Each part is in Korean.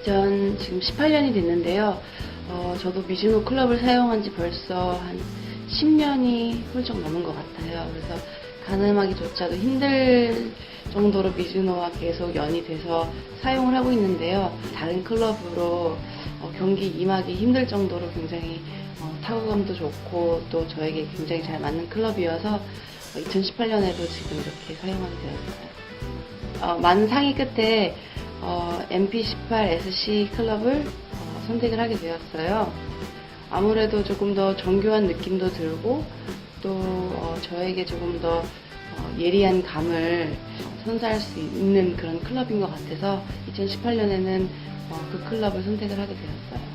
2000 지금 18년이 됐는데요. 어, 저도 미즈노 클럽을 사용한 지 벌써 한 10년이 훌쩍 넘은 것 같아요. 그래서 가늠하기조차도 힘들 정도로 미즈노와 계속 연이 돼서 사용을 하고 있는데요. 다른 클럽으로 어, 경기 임하기 힘들 정도로 굉장히 어, 타구감도 좋고 또 저에게 굉장히 잘 맞는 클럽이어서 2018년에도 지금 이렇게 사용하게 되었어요. 어, 많은 상의 끝에 어, MP18SC 클럽을 어, 선택을 하게 되었어요. 아무래도 조금 더 정교한 느낌도 들고 또 어, 저에게 조금 더 어, 예리한 감을 어, 선사할 수 있는 그런 클럽인 것 같아서 2018년에는 어, 그 클럽을 선택을 하게 되었어요.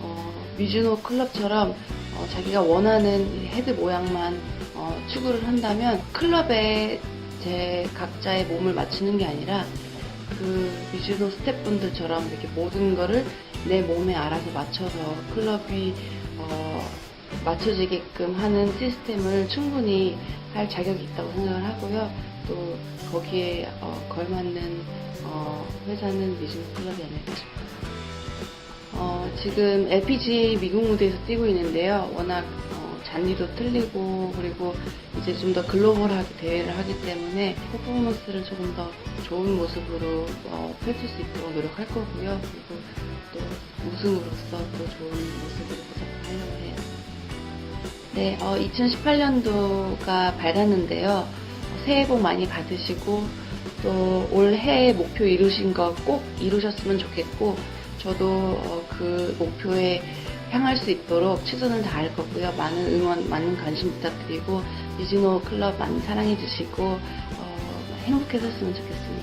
어, 미즈노 클럽처럼 어, 자기가 원하는 이 헤드 모양만 어, 추구를 한다면 클럽에 제 각자의 몸을 맞추는 게 아니라 그 미즈노 스태프분들처럼 이렇게 모든 거를 내 몸에 알아서 맞춰서 클럽이 어, 맞춰지게끔 하는 시스템을 충분히 할 자격이 있다고 생각을 하고요. 또 거기에 어, 걸맞는 어, 회사는 미즈노 클럽이 아닐까 싶어요. 어, 지금 LPG 미국 무대에서 뛰고 있는데요. 워낙 어, 잔디도 틀리고 그리고 이제 좀 더 글로벌하게 대회를 하기 때문에 퍼포먼스를 조금 더 좋은 모습으로 어, 펼칠 수 있도록 노력할 거고요. 그리고 또 우승으로서 또 좋은 모습으로 보답하려고 해요. 네, 2018년도가 밝았는데요. 새해 복 많이 받으시고 또 올해 목표 이루신 거 꼭 이루셨으면 좋겠고 저도 어, 그 목표에 향할 수 있도록 최선을 다할 거고요. 많은 응원, 많은 관심 부탁드리고 미즈노 클럽 많이 사랑해 주시고 어, 행복해졌으면 좋겠습니다.